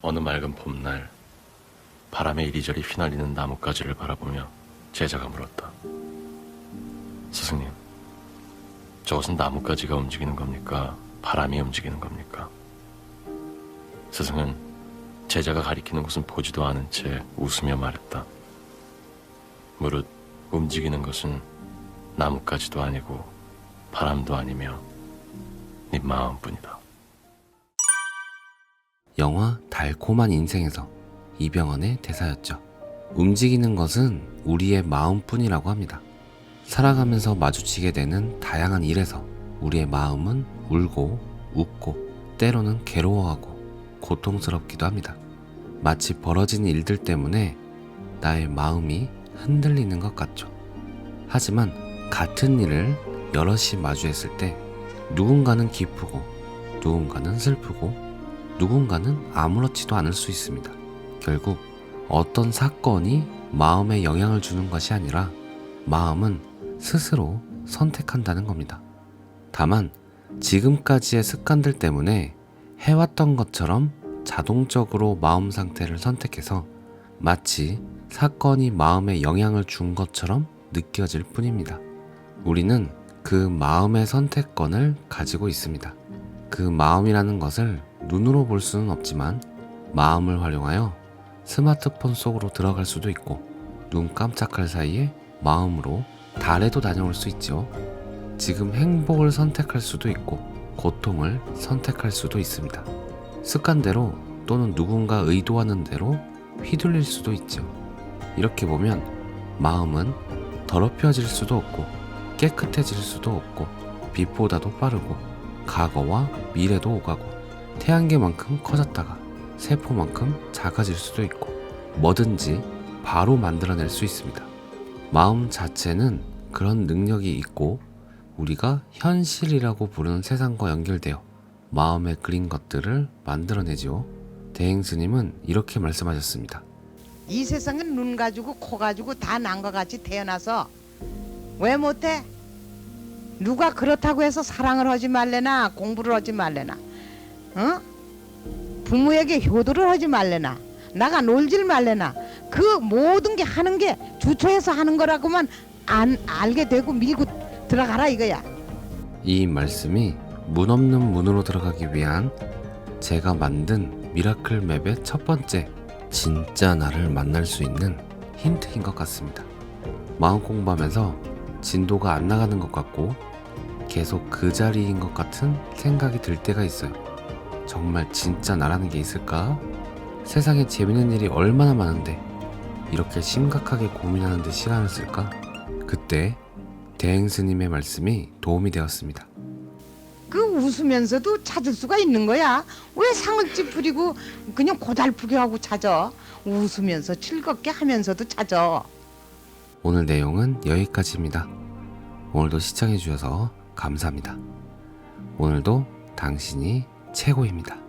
어느 맑은 봄날 바람에 이리저리 휘날리는 나뭇가지를 바라보며 제자가 물었다. 스승님, 저것은 나뭇가지가 움직이는 겁니까? 바람이 움직이는 겁니까? 스승은 제자가 가리키는 곳은 보지도 않은 채 웃으며 말했다. 무릇 움직이는 것은 나뭇가지도 아니고 바람도 아니며 네 마음뿐이다. 영화 달콤한 인생에서 이병헌의 대사였죠. 움직이는 것은 우리의 마음뿐이라고 합니다. 살아가면서 마주치게 되는 다양한 일에서 우리의 마음은 울고 웃고 때로는 괴로워하고 고통스럽기도 합니다. 마치 벌어진 일들 때문에 나의 마음이 흔들리는 것 같죠. 하지만 같은 일을 여럿이 마주했을 때 누군가는 기쁘고 누군가는 슬프고 누군가는 아무렇지도 않을 수 있습니다. 결국 어떤 사건이 마음에 영향을 주는 것이 아니라 마음은 스스로 선택한다는 겁니다. 다만 지금까지의 습관들 때문에 해왔던 것처럼 자동적으로 마음 상태를 선택해서 마치 사건이 마음에 영향을 준 것처럼 느껴질 뿐입니다. 우리는 그 마음의 선택권을 가지고 있습니다. 그 마음이라는 것을 눈으로 볼 수는 없지만 마음을 활용하여 스마트폰 속으로 들어갈 수도 있고 눈 깜짝할 사이에 마음으로 달에도 다녀올 수 있죠. 지금 행복을 선택할 수도 있고 고통을 선택할 수도 있습니다. 습관대로 또는 누군가 의도하는 대로 휘둘릴 수도 있죠. 이렇게 보면 마음은 더럽혀질 수도 없고 깨끗해질 수도 없고 빛보다도 빠르고 과거와 미래도 오가고 태양계만큼 커졌다가 세포만큼 작아질 수도 있고 뭐든지 바로 만들어낼 수 있습니다. 마음 자체는 그런 능력이 있고 우리가 현실이라고 부르는 세상과 연결되어 마음에 그린 것들을 만들어내지요. 대행 스님은 이렇게 말씀하셨습니다. 이 세상은 눈 가지고 코 가지고 다 난 것 같이 태어나서 왜 못해? 누가 그렇다고 해서 사랑을 하지 말래나 공부를 하지 말래나 어? 부모에게 효도를 하지 말래나 나가 놀질 말래나 그 모든 게 하는 게 주초해서 하는 거라고만 안 알게 되고 밀고 들어가라 이거야. 이 말씀이 문 없는 문으로 들어가기 위한 제가 만든 미라클 맵의 첫 번째 진짜 나를 만날 수 있는 힌트인 것 같습니다. 마음 공부하면서 진도가 안 나가는 것 같고 계속 그 자리인 것 같은 생각이 들 때가 있어요. 정말 진짜 나라는 게 있을까? 세상에 재밌는 일이 얼마나 많은데 이렇게 심각하게 고민하는 데 시간을 쓸까? 그때 대행 스님의 말씀이 도움이 되었습니다. 그 웃으면서도 찾을 수가 있는 거야. 왜 상을 찌푸리고 그냥 고달프게 하고 찾아? 웃으면서 즐겁게 하면서도 찾아. 오늘 내용은 여기까지입니다. 오늘도 시청해주셔서 감사합니다. 오늘도 당신이 최고입니다.